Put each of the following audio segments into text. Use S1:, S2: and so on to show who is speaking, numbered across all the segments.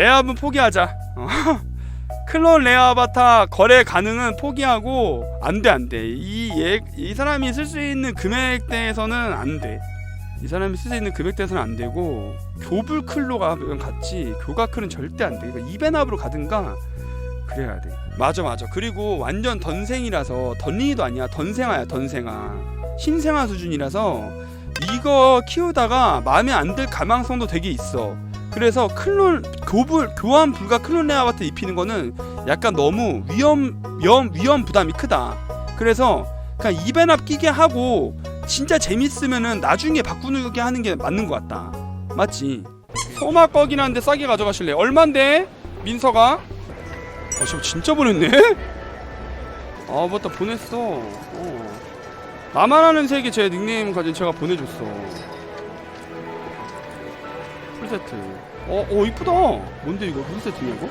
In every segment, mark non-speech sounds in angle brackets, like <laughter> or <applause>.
S1: 레아은 포기하자. 어. <laughs> 클론 레아 아바타 거래 가능은 포기하고 안 돼 안돼. 이이 사람이 쓸 수 있는 금액대에서는 안돼. 이 사람이 쓸 수 있는 금액대에서는 안 되고 교불 클로가 같이 교가 클은 절대 안 돼. 그러니까 이벤압으로 가든가 그래야 돼. 맞아 맞아. 그리고 완전 던생이라서 던링이도 아니야. 던생아야 던생아. 신생아 수준이라서 이거 키우다가 마음에 안 들 가망성도 되게 있어 그래서 클론 교불 교환 불가 클론 레아 같은 입히는 거는 약간 너무 위험 위험 위험 부담이 크다. 그래서 그냥 이벤압 끼게 하고 진짜 재밌으면은 나중에 바꾸게 하는 게 맞는 것 같다. 맞지? 소마 꺼긴 한데 싸게 가져가실래? 얼만데? 민서가? 어, 씨, 진짜 보냈네? <laughs> 아, 맞다, 보냈어. 어. 나만 아는 세계 제 닉네임 가진 제가 보내줬어. 풀세트. 어, 어, 이쁘다. 뭔데 이거? 무슨 세트냐 이거?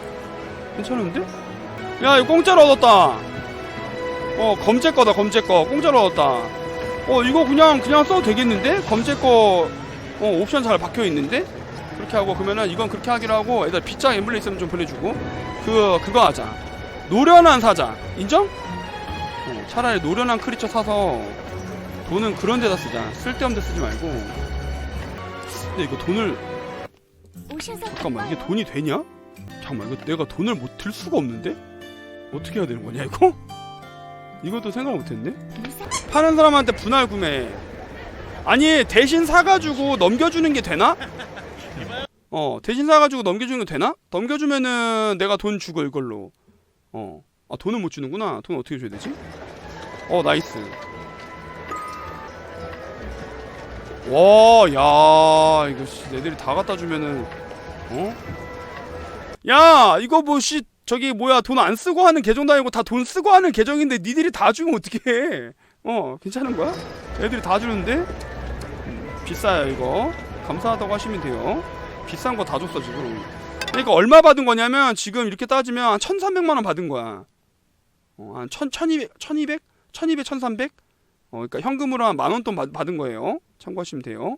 S1: 괜찮은데? 야, 이거 공짜로 얻었다. 어, 검제 거다, 검제 거. 공짜로 얻었다. 어, 이거 그냥 그냥 써도 되겠는데? 검제 거 어, 옵션 잘 박혀 있는데? 그렇게 하고 그러면은 이건 그렇게 하기로 하고 애들 빗장 엠블레 있으면 좀 보내주고 그 그거 하자. 노련한 사자. 인정? 어, 차라리 노련한 크리처 사서 돈은 그런 데다 쓰자. 쓸데없는 데 쓰지 말고. 근데 이거 돈을 잠깐만 이게. 돈이 되냐? 잠깐만 이거 내가 돈을 못 들 수가 없는데? 어떻게 해야 되는 거냐 이거? 이것도 생각 못했네? 파는 사람한테 분할 구매 아니 대신 사가지고 넘겨주는 게 되나? 어 대신 사가지고 넘겨주는 게 되나? 넘겨주면은 내가 돈 주고 이걸로 어 아 돈을 못 주는구나 돈 어떻게 줘야 되지? 어 나이스 와야 이거 씨 애들이 다 갖다 주면은 어? 야 이거 뭐 씨 저기 뭐야 돈 안 쓰고 하는 계정도 아니고 다 돈 쓰고 하는 계정인데 니들이 다 주면 어떻게 해? 어 괜찮은 거야? 애들이 다 주는데? 음, 비싸요 이거. 감사하다고 하시면 돼요. 비싼 거 다 줬어 지금. 그러니까 얼마 받은 거냐면 지금 이렇게 따지면 한 1300만 원 받은 거야. 어 한 1000, 1200 1200 1200 1300 어 그러니까 현금으로 한 만원 돈 받은 거예요. 참고하시면 돼요.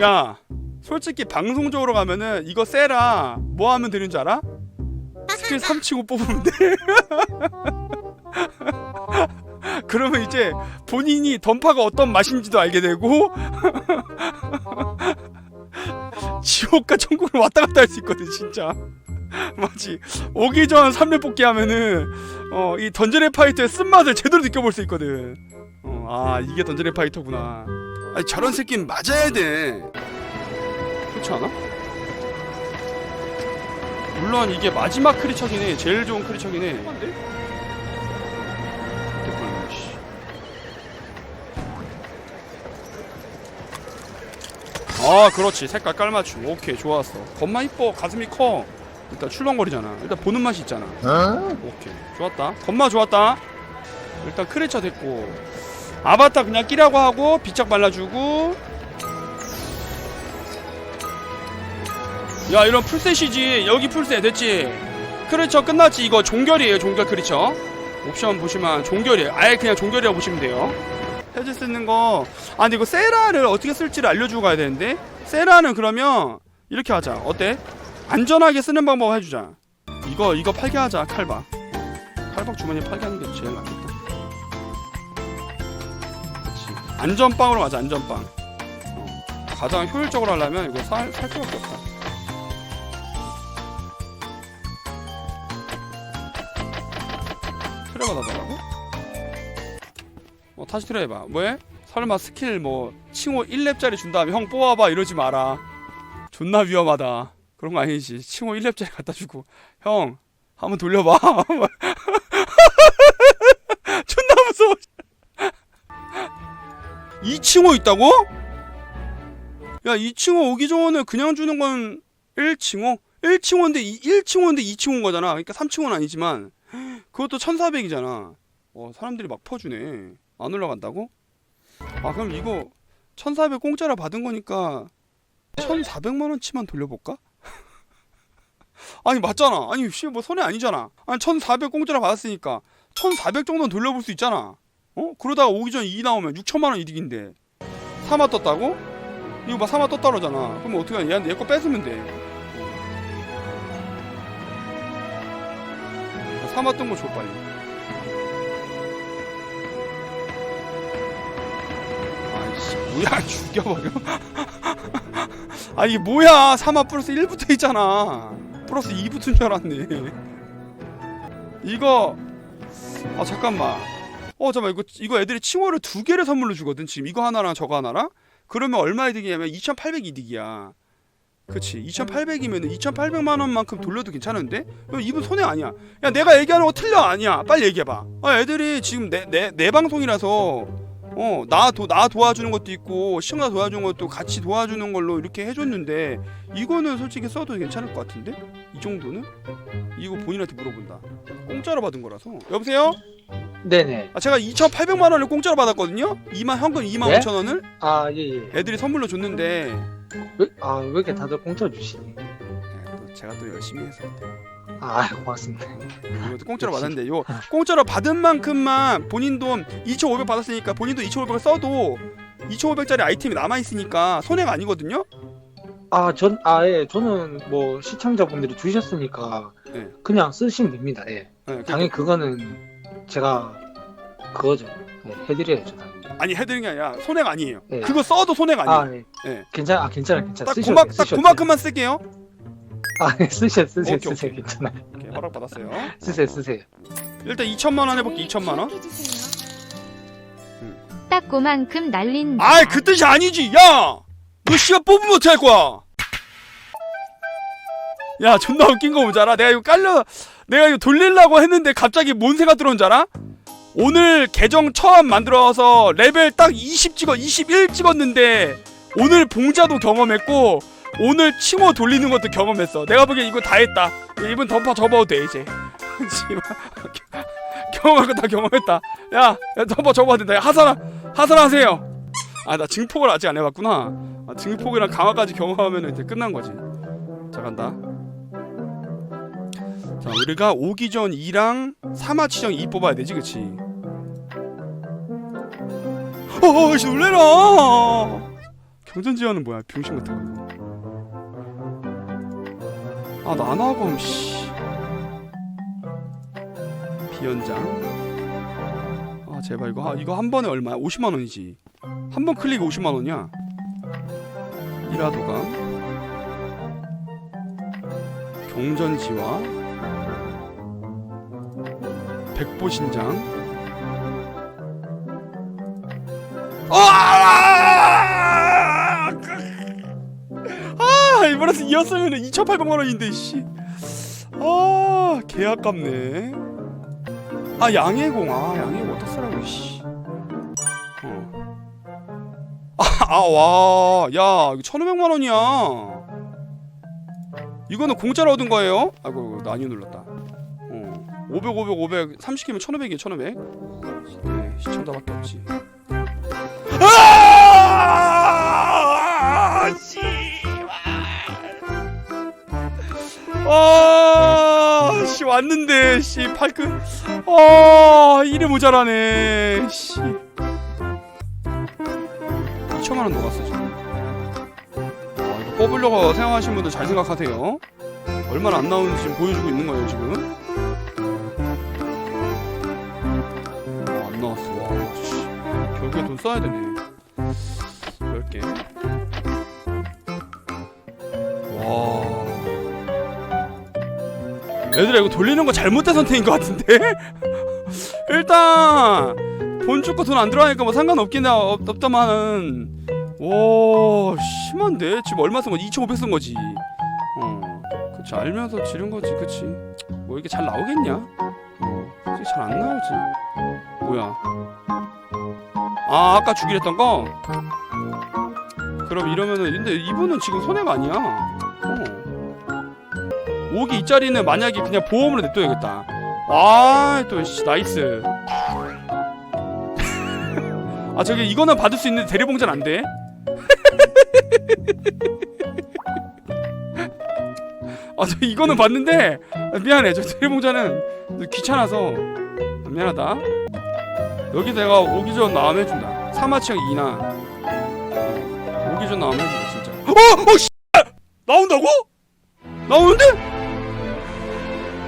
S1: 야 솔직히 방송적으로 가면은 이거 세라. 뭐 하면 되는 줄 알아? 스킬 <laughs> 3치고 뽑으면 돼. <laughs> 그러면 이제 본인이 던파가 어떤 맛인지도 알게 되고 <laughs> 지옥과 천국을 왔다 갔다 할 수 있거든 진짜. 맞지 오기 전 3렙 뽑기 하면은 어 이 던전의 파이터의 쓴맛을 제대로 느껴볼 수 있거든. 어 아 이게 던전의 파이터구나. 아니 저런 새끼는 맞아야 돼 그렇지 않아? 물론 이게 마지막 크리처긴 해 제일 좋은 크리처긴 해. 아 그렇지. 색깔 깔맞춤. 오케이 좋았어. 겁나 이뻐. 가슴이 커. 일단 출렁거리잖아. 일단 보는 맛이 있잖아. 오케이 좋았다. 겁나 좋았다. 일단 크리처 됐고. 아바타 그냥 끼라고 하고 비짝 발라주고 야 이런 풀셋이지. 여기 풀셋 됐지? 크리처 끝났지? 이거 종결이에요 종결 크리처. 옵션 보시면 종결이에요. 아예 그냥 종결이라고 보시면 돼요. 해제 쓰는 거. 아 근데 이거 세라를 어떻게 쓸지를 알려주고 가야 되는데? 세라는 그러면 이렇게 하자. 어때? 안전하게 쓰는 방법 해주자. 이거 이거 팔게 하자 칼박 칼박 주머니에 팔게 하는 게 제일 낫겠다. 그렇지 안전빵으로 가자 안전빵. 어. 가장 효율적으로 하려면 이거 살, 살 수밖에 없다 트레 받아달라고? 어 다시 트레 해봐. 왜? 설마 스킬 뭐 칭호 1렙짜리 준 다음에 형 뽑아봐 이러지 마라. 존나 위험하다. 그런 거 아니지. 칭호 1렙짜리 갖다 주고. 형 한번 돌려봐. <laughs> 존나 무서워. 이 칭호 있다고? 야 이 칭호 오기 전에 그냥 주는 건 1칭호? 1칭호인데 1칭호인데 2칭호인 거잖아. 그러니까 3칭호는 아니지만 그것도 1400이잖아. 어 사람들이 막 퍼주네. 안 올라간다고? 아 그럼 이거 1400 공짜로 받은 거니까 1400만원치만 돌려볼까? <laughs> 아니 맞잖아. 아니 씨뭐 손해 아니잖아. 아니 1400 공짜로 받았으니까 1400 정도는 돌려볼 수 있잖아. 어? 그러다가 오기 전에 2 나오면 6천만원 이득인데. 3화 떴다고? 이거 봐 3화 떴다 그러잖아. 그럼 어떻게 하냐? 얘거 뺏으면 돼 삼았던 거줘 빨리 아이씨 뭐야 <laughs> 죽여버려. <laughs> 아 이게 뭐야? 3화 플러스 1 붙어있잖아. 플러스 2 붙은 줄 알았네. 이거 아 잠깐만. 어 잠깐만. 이거 이거 애들이 칭호를 두 개를 선물로 주거든 지금. 이거 하나랑 저거 하나랑? 그러면 얼마 이득이냐면 2,800 이득이야 그치. 2,800이면 2,800만 원만큼 돌려도 괜찮은데? 야, 이분 손해 아니야. 야 내가 얘기하는 거 틀려 아니야. 빨리 얘기해봐. 아 애들이 지금 내 내 내 방송이라서 어 나 도 나 도와주는 것도 있고 시청자 도와주는 것도 같이 도와주는 걸로 이렇게 해줬는데 이거는 솔직히 써도 괜찮을 것 같은데? 이 정도는? 이거 본인한테 물어본다. 공짜로 받은 거라서. 여보세요?
S2: 네네.
S1: 아 제가 2,800만 원을 공짜로 받았거든요? 2만 현금 2만
S2: 네?
S1: 5천 원을?
S2: 아, 예, 예.
S1: 애들이 선물로 줬는데
S2: 왜, 아, 왜 이렇게 다들 공짜 주시니?
S1: 네, 또 제가 또 열심히 해서
S2: 아, 고맙습니다.
S1: 이것도 공짜로. <laughs> 받았는데 요 공짜로 받은 만큼만 본인 돈 2,500 받았으니까 본인도 2,500을 써도 2,500짜리 아이템이 남아 있으니까 손해가 아니거든요.
S2: 아, 전, 아, 예. 저는 뭐 시청자분들이 주셨으니까
S1: 네.
S2: 그냥 쓰시면 됩니다. 예.
S1: 네,
S2: 당연히 그거는 제가 그거죠. 예, 해드려야죠. 당연히.
S1: 아니 해드린 게 아니라 손해가 아니에요.
S2: 네.
S1: 그거 써도 손해가 아니에요.
S2: 아, 예.
S1: 예.
S2: 괜찮아, 아, 괜찮아, 괜찮아.
S1: 딱
S2: 쓰셔도
S1: 그만
S2: 돼요,
S1: 딱
S2: 쓰셔도
S1: 그만큼만 쓸게요.
S2: 돼요. 아, 예, 쓰셔, 쓰세요,
S1: 오케이,
S2: 쓰세요. 괜찮아요.
S1: 오케이, 허락 받았어요.
S2: 쓰세요, 쓰세요.
S1: 일단 2천만 원 해볼게. 2천만 원.
S3: 기억해주세요.
S4: 딱 그만큼 날린
S1: 아이 그 뜻이 아니지. 야, 너 씨가 뽑으면 어떡할 거야? 야 존나 웃긴 거 알아? 내가 이거 깔려 내가 이거 돌리려고 했는데 갑자기 뭔 생각 들어온 줄 알아? 오늘 계정 처음 만들어서 레벨 딱 20 찍어 21 찍었는데 오늘 봉자도 경험했고 오늘 칭호 돌리는 것도 경험했어. 내가 보기엔 이거 다 했다. 이분 던파 접어도 돼 이제. <laughs> 경험한 거 다 경험했다. 야, 야 던파 접어도 된다. 야, 하산하 하산하세요. 아 나 증폭을 아직 안 해봤구나. 아, 증폭이랑 강화까지 경험하면 이제 끝난 거지. 자 간다 자 우리가 오기 전 2랑 3화 치정 2 뽑아야 되지 그치? 어씨 놀래라! 경전 지원은 뭐야? 병신 같은 거. 아 나나검 씨. 비연장. 아 제발 이거 하- 이거 한 번에 얼마야? 50만 원이지. 한 번 클릭 50만 원이야. 이라도감. 경전지와 백보신장 아! 아 이번에서 이었으면 2,800만 원인데 씨. 아, 개 아깝네. 아, 양해공. 아, 양해공 어디다 쓰라고 씨. 어. 아, 아, 와. 야, 이거 1,500만 원이야. 이거는 공짜로 얻은 거예요? 아이고, 나 아니요 눌렀다. 어. 500, 500, 500, 30개면 1,500이야, 1,500. 네, 시청자밖에 없지. 아! 씨발. 아, 씨 왔는데 씨 팔끝. 아, 이래 모자라네. 씨. 2천만 원 녹았어 지금. 아, 이거 뽑으려고 생각하시는 분들 잘 생각하세요. 얼마나 안 나오는지 지금 보여주고 있는 거예요 지금. 써야 되네. 10개. 와. 얘들아 이거 돌리는 거 잘못된 선택인 것 같은데? <laughs> 일단 본 죽고 돈안 들어가니까 뭐 상관없긴 하- 없, 없다마는 와 심한데? 지금 얼마 쓴 거지? 2,500 쓴 거지 어 그치 알면서 지른 거지 그치 뭐 이게 잘 나오겠냐? 어 솔직히 잘 안 나오지 뭐야 아 아까 주기로 했던 거? 그럼 이러면은 근데 이분은 지금 손해가 아니야. 어. 5기 2짜리는 만약에 그냥 보험으로 냅둬야겠다. 아또 나이스. <laughs> 아 저기 이거는 받을 수 있는 대리봉자는 안돼? <laughs> 아저 이거는 봤는데 아, 미안해. 저 대리봉자는 귀찮아서. 아, 미안하다 여기 내가 오기 전 나오면 해준다 3화치형 2나 오기 전 나오면 해준다 진짜 어! 어! 씨! 나온다고? 나오는데?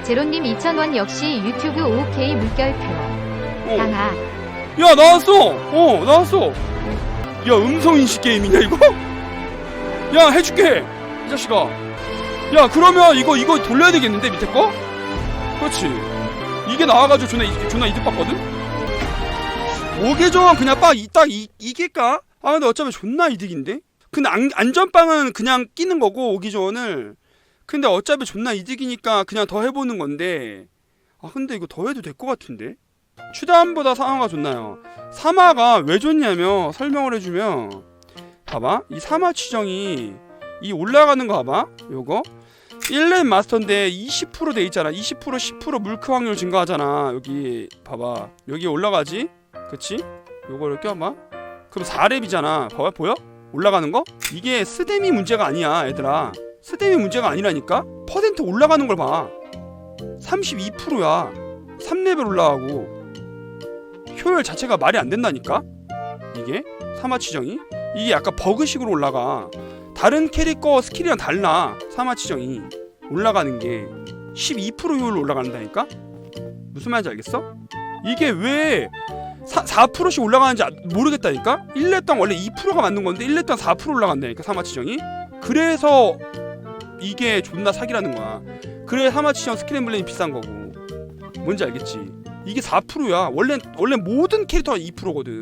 S4: 제로님 2,000원 역시 유튜브 OK 물결표.
S1: 어.
S4: 강아.
S1: 야 나왔어 어 나왔어 야 음성인식 게임이냐 이거? 야 해줄게 이 자식아 야 그러면 이거 이거 돌려야 되겠는데 밑에 거? 그렇지 이게 나와가지고 존나 이- 존나 이득 봤거든? 오개정 그냥 빡 이딱 이길까? 아 근데 어차피 존나 이득인데? 근데 안, 안전빵은 그냥 끼는 거고 오기조원을. 근데 어차피 존나 이득이니까 그냥 더 해보는 건데. 아 근데 이거 더 해도 될 것 같은데? 추단보다 사마가 좋나요? 사마가 왜 좋냐면 설명을 해주면. 봐봐. 이 사마 치정이 이 올라가는 거 봐봐. 요거. 1렙 마스터인데 20%돼 있잖아. 20% 10% 물크 확률 증가하잖아. 여기 봐봐. 여기 올라가지 그치? 요거를 껴봐. 그럼 4렙이잖아. 봐봐 보여? 올라가는 거? 이게 스댐이 문제가 아니야 얘들아. 스댐이 문제가 아니라니까? 퍼센트 올라가는 걸 봐. 32%야. 3레벨 올라가고. 효율 자체가 말이 안 된다니까? 이게? 사마 치정이? 이게 약간 버그식으로 올라가. 다른 캐릭터 스킬이랑 달라 사마 치정이. 올라가는 게. 12% 효율로 올라간다니까? 무슨 말인지 알겠어? 이게 왜 4, 4%씩 올라가는지 아- 모르겠다니까 1렙당 원래 2%가 맞는 건데 1렙당 4% 올라간다니까 사마 치정이 그래서 이게 존나 사기라는 거야 그래 사마 치정 스킬 엠블렘이 비싼 거고 뭔지 알겠지 이게 4%야. 원래 원래 모든 캐릭터가 2%거든.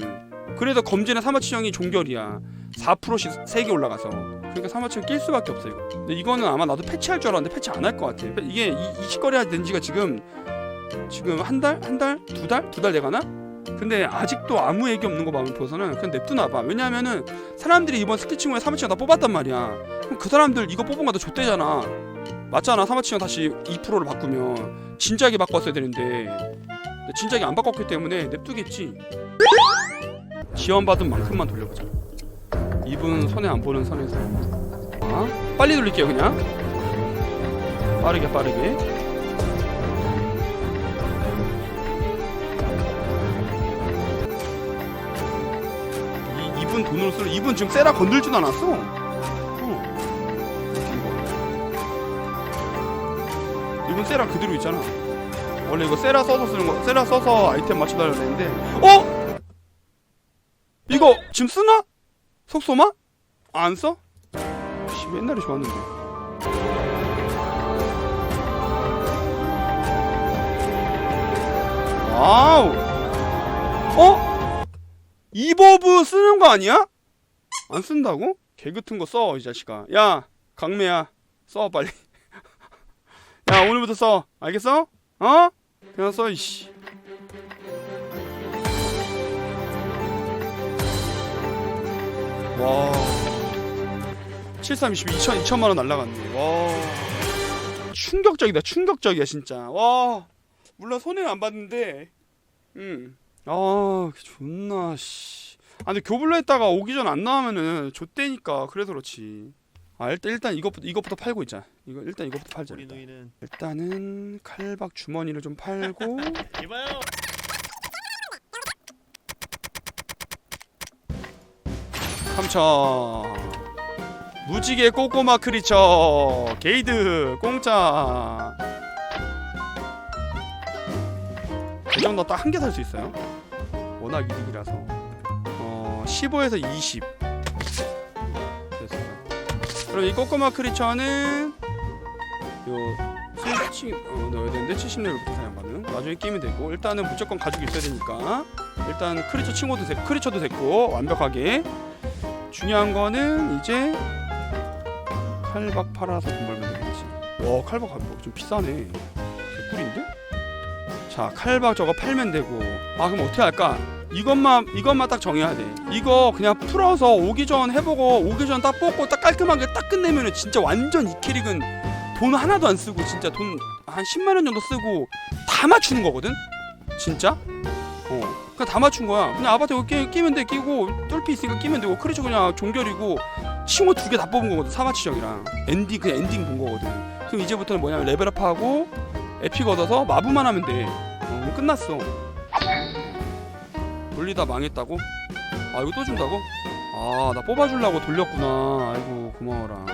S1: 그래서 검진의 사마치형이 종결이야. 4%씩 3개 올라가서. 그러니까 사마치형 낄 수밖에 없어 이거. 근데 이거는 아마 나도 패치할 줄 알았는데 패치 안 할 것 같아. 이게 이, 이 시거리 된 지가 지금 지금 한 달, 한 달, 두 달, 두 달 돼가나? 근데 아직도 아무 얘기 없는 거 봐면 보서는 그냥 냅두나 봐. 왜냐하면은 사람들이 이번 스킬 친구에 사마치형 다 뽑았단 말이야. 그럼 그 사람들 이거 뽑은 거다 좆대잖아. 맞잖아. 사마치형 다시 2%로 바꾸면 진작에 바꿨어야 되는데 진작에 안 바꿨기 때문에 냅두겠지. 지원받은 만큼만 돌려보자. 이분 손해 안 보는 선에서. 아, 빨리 돌릴게요 그냥. 빠르게 빠르게. 이 이분 돈으로 쓰는 이분 지금 세라 건들지도 않았어. 어. 이분 세라 그대로 있잖아. 원래 이거 세라 써서 쓰는 거 세라 써서 아이템 맞춰달라 했는데 어? 이거 지금 쓰나? 속소마? 안 써? 씨 옛날에 좋았는데 와우 어? 이버브 쓰는 거 아니야? 안 쓴다고? 개 같은 거 써 이 자식아. 야 강매야 써 빨리. <laughs> 야 오늘부터 써. 알겠어? 어? 그냥 써 이씨. 와 7322 2천 2천만 원 날라갔네. 와 충격적이다 충격적이야 진짜. 와 물론 손해는 안 봤는데 음 아 존나 씨. 아, 근데 교불로 했다가 오기 전 안 나오면은 좆대니까 그래서 그렇지. 아 일단 일단 이것부터 이것부터 팔고 있자. 이거 일단 이것부터 팔자
S5: 우리
S1: 일단.
S5: 누이는.
S1: 일단은 칼박 주머니를 좀 팔고. <laughs>
S5: 이봐요.
S1: 삼천 무지개 꼬꼬마 크리처. 게이드 공짜. 계정도 딱한 개 살 수 있어요 워낙 이득이라서 어 15에서 20 됐어요 그럼 이 꼬꼬마 크리처는 요 스위치 어, 넣어야 되는데 70레벨부터 사용하는 나중에 끼면 되고 일단은 무조건 가지고 있어야 되니까 일단 크리처 친구도 됐, 크리처도 됐고 완벽하게 중요한 거는 이제 칼박 팔아서 돈 벌면 되겠지. 와 칼박 가격 좀 비싸네. 개꿀인데? 자 칼박 저거 팔면 되고. 아 그럼 어떻게 할까? 이것만 이것만 딱 정해야 돼. 이거 그냥 풀어서 오기 전 해보고 오기 전 딱 뽑고 딱 깔끔하게 딱 끝내면은 진짜 완전 이 캐릭은 돈 하나도 안 쓰고 진짜 돈 한 10만 원 정도 쓰고 다 맞추는 거거든. 진짜? 어. 그냥 다 맞춘 거야. 그냥 아바타 이거 끼, 끼면 돼 끼고 똘피 있으니까 끼면 되고 크리처 그냥 종결이고 칭호 두 개 다 뽑은 거거든 사마치정이랑 엔딩 그냥 엔딩 본 거거든. 그럼 이제부터는 뭐냐면 레벨업하고 에픽 얻어서 마부만 하면 돼. 어, 끝났어. 돌리다 망했다고? 아 이거 또 준다고? 아 나 뽑아주려고 돌렸구나. 아이고 고마워라.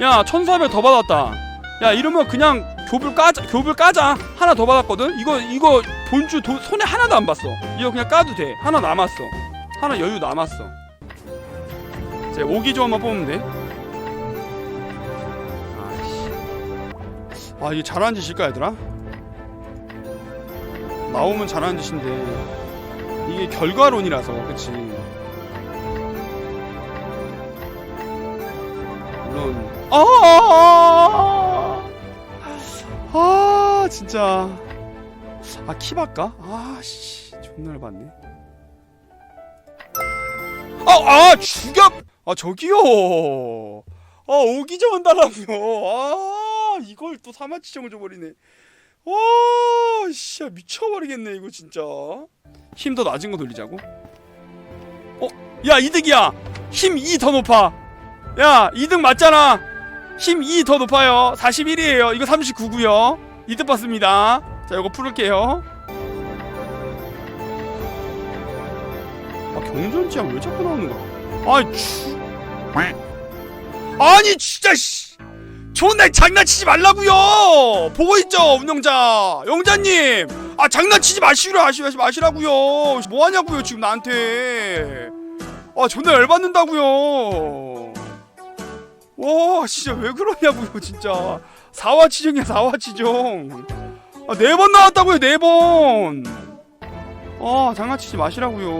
S1: 야 1400 더 받았다. 야 이러면 그냥 교불 까자 교불 까자 하나 더 받았거든 이거 이거 본주 도, 손에 하나도 안 봤어 이거 그냥 까도 돼 하나 남았어 하나 여유 남았어 자 오기조 한번 뽑으면 돼 아이씨 아 이게 잘하는 짓일까 얘들아 나오면 잘하는 짓인데 이게 결과론이라서 그치? 물론 아, 아 진짜. 아 키 바까? 아씨 존나 열받네. 아아 죽여! 아 저기요! 아 오기 전 달라고요. 아 이걸 또 사마치정을 줘버리네. 와 씨야 미쳐버리겠네 이거 진짜 힘 더 낮은 거 돌리자고? 어야 이득이야! 힘 2 더 높아! 야 2등 맞잖아! 힘 2 더 높아요. 41이에요. 이거 39구요. 이득 받습니다. 자 이거 풀을게요. 아 경전지야 왜 자꾸 나오는 거야? 아이 추 아니 진짜 씨! 존나 장난치지 말라고요! 보고 있죠 운영자! 영자님 아 장난치지 마시라 마시, 마시라고요. 뭐 하냐고요 지금 나한테. 아 존나 열받는다고요. 와 진짜 왜 그러냐고요 진짜. 사화치정이야 사화치정. 아, 네 번 나왔다고요 장난치지 마시라고요.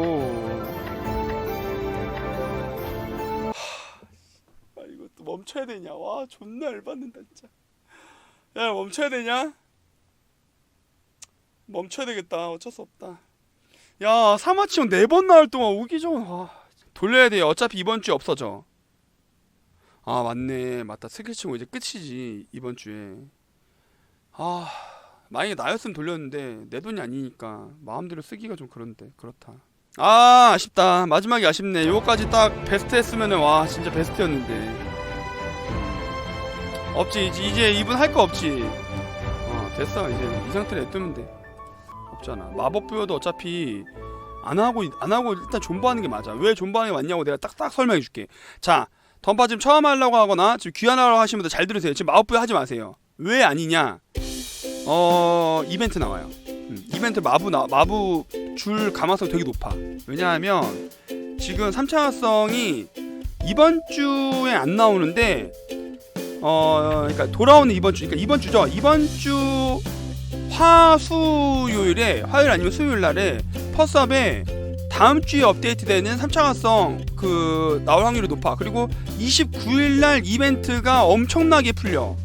S1: 하, 아 이거 또 멈춰야 되냐? 와 존나 열받는다 진짜. 야 멈춰야 되냐 멈춰야 되겠다. 어쩔 수 없다. 야 사마치형 네번 나올 동안 오기 전 아, 돌려야 돼 어차피 이번 주에 없어져. 아 맞네. 맞다. 스킬 치고 이제 끝이지 이번 주에. 아 만약에 나였으면 돌렸는데 내 돈이 아니니까 마음대로 쓰기가 좀 그런데 그렇다. 아 아쉽다. 마지막이 아쉽네. 요거까지 딱 베스트 했으면은 와 진짜 베스트였는데. 없지. 이제, 이제 이분 할 거 없지. 어 됐어. 이제 이 상태로 냅두면 돼 없잖아 마법 부여도 어차피 안 하고 안 하고 일단 존버하는 게 맞아 왜 존버하는 게 맞냐고 내가 딱딱 설명해 줄게 자 던파 지금 처음 하려고 하거나 지금 귀환하려고 하시는 분들 잘 들으세요. 지금 마법 부여 하지 마세요. 왜 아니냐? 어 이벤트 나와요. 음, 이벤트 마부 나 마부 줄 가망성 되게 높아. 왜냐하면 지금 3차 활성이 이번 주에 안 나오는데 어 그러니까 돌아오는 이번 주 그러니까 이번 주죠. 이번 주 화수요일에 화요일 아니면 수요일 날에 퍼스업에 다음 주에 업데이트되는 3차 활성 그 나올 확률이 높아. 그리고 29일 날 이벤트가 엄청나게 풀려.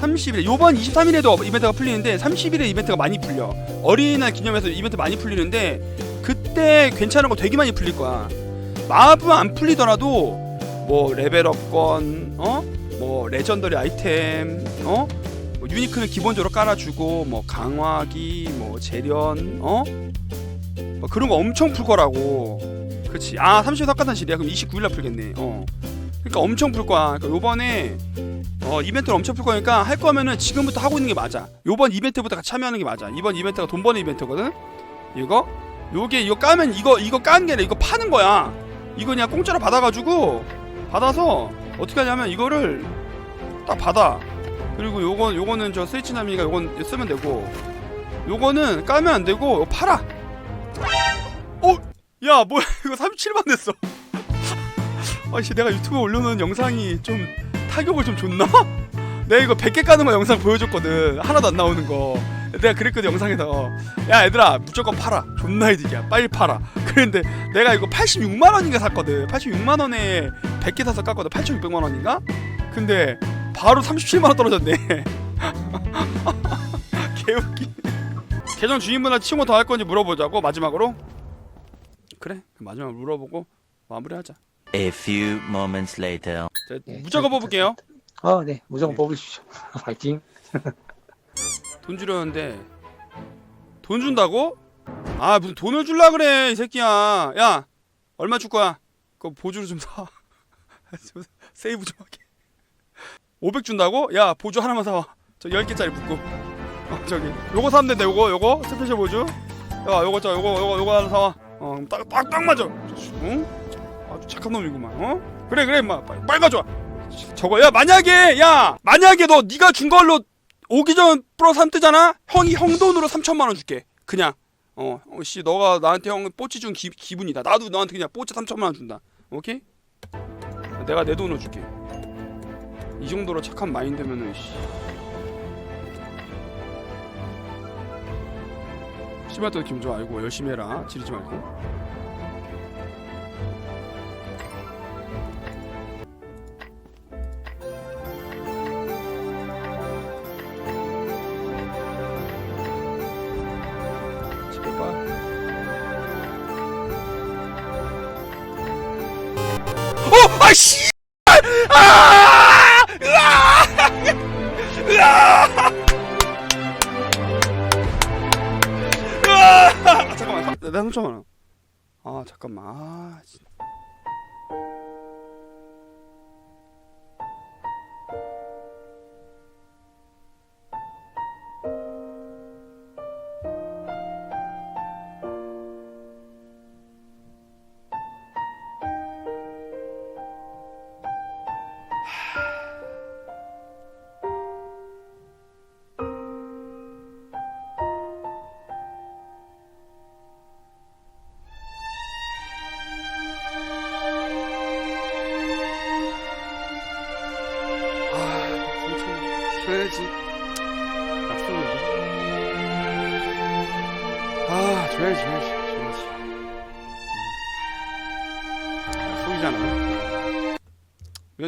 S1: 30일 요번 23일에도 이벤트가 풀리는데 30일에 이벤트가 많이 풀려. 어린이날 기념해서 이벤트 많이 풀리는데 그때 괜찮은 거 되게 많이 풀릴 거야. 마부 안 풀리더라도 뭐 레벨업권 어? 뭐 레전더리 아이템 어? 뭐 유니크는 기본적으로 깔아주고 뭐 강화기 뭐 재련 어? 뭐 그런 거 엄청 풀 거라고. 그렇지. 아, 30일 삭가탄실이야. 그럼 29일 날 풀겠네. 어. 그러니까 엄청 풀 거야. 그러니까 요번에 어, 이벤트를 엄청 풀 거니까 할 거면은 지금부터 하고 있는 게 맞아. 요번 이벤트부터 참여하는 게 맞아. 이번 이벤트가 돈 버는 이벤트거든. 이거 요게 이거 까면 이거 이거 까는 게 아니라 이거 파는 거야. 이거 그냥 공짜로 받아 가지고 받아서 어떻게 하냐면 이거를 딱 받아. 그리고 요건 요거는 저 스위치 남이가 요건 쓰면 되고 요거는 까면 안 되고 팔아. 어? 야 뭐야 <laughs> 이거 37만 됐어. <laughs> 아씨 내가 유튜브에 올려놓은 영상이 좀 타격을 좀 줬나? <laughs> 내가 이거 100개 까는 거 영상 보여줬거든. 하나도 안 나오는 거. 내가 그랬거든 영상에서. 야 얘들아 무조건 팔아. 존나 이득이야. 빨리 팔아. 그런데 내가 이거 86만원인가 샀거든. 86만원에 100개 사서 깠거든. 8600만원인가? 근데 바로 37만원 떨어졌네 <laughs> 개웃기 계정 주인분한테 친구 더할 건지 물어보자고 마지막으로 그래 마지막 물어보고 마무리하자
S5: A few moments later.
S1: 자,
S2: 예,
S1: 무조건 뽑을게요
S2: 아, 네. 무조건
S1: 네.
S2: 뽑으십시오. <laughs> 파이팅.
S1: 돈 주려는데 돈 준다고? 아 무슨 돈을 줄라 그래 이 새끼야 야 얼마 줄 거야 그거 보조로 좀 사 <laughs> 세이브 좀 하게 500 준다고? 야 보조 하나만 사와. 저 10개짜리 묶고. 어 저기. 요거 사면 된다 요거 요거. 스페셜 보조. 야 요거 저 요거 요거 요거 하나 사와. 어딱딱 딱 맞아. 응? 아주 착한 놈이구만 어? 그래 그래 임마. 빨리, 빨리 가져와. 저거 야 만약에 야 만약에 너 네가 준 걸로 오기 전 플러스 3 뜨잖아? 형이 형 돈으로 3천만 원 줄게. 그냥. 어씨 너가 나한테 형 뽀찌 준 기, 기분이다. 나도 너한테 그냥 뽀찌 3천만 원 준다. 오케이? 내가 내 돈으로 줄게 이 정도로 착한 마인드면은 씨. 씨발 또 좋아 알고 열심히 해라. 지르지 말고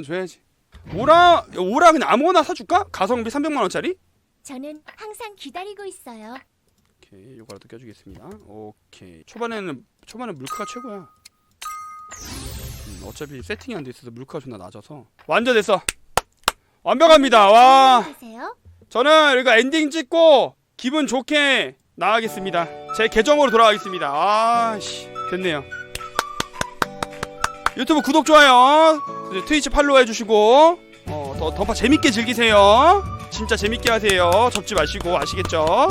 S1: 이건 줘야지. 오라 오라 그냥 아무거나 사줄까? 가성비 300만 원짜리?
S3: 저는 항상 기다리고 있어요.
S1: 오케이 요거라도 껴주겠습니다. 오케이. 초반에는 초반에 물가가 최고야. 음, 어차피 세팅이 안 돼 있어서 물가가 존나 낮아서. 완전 됐어. 완벽합니다. 와.
S3: 계세요.
S1: 저는 이거 엔딩 찍고 기분 좋게 나가겠습니다. 제 계정으로 돌아가겠습니다. 아씨. 됐네요. 유튜브 구독 좋아요 이제 트위치 팔로우 해주시고 어, 더 던파 재밌게 즐기세요. 진짜 재밌게 하세요. 접지 마시고 아시겠죠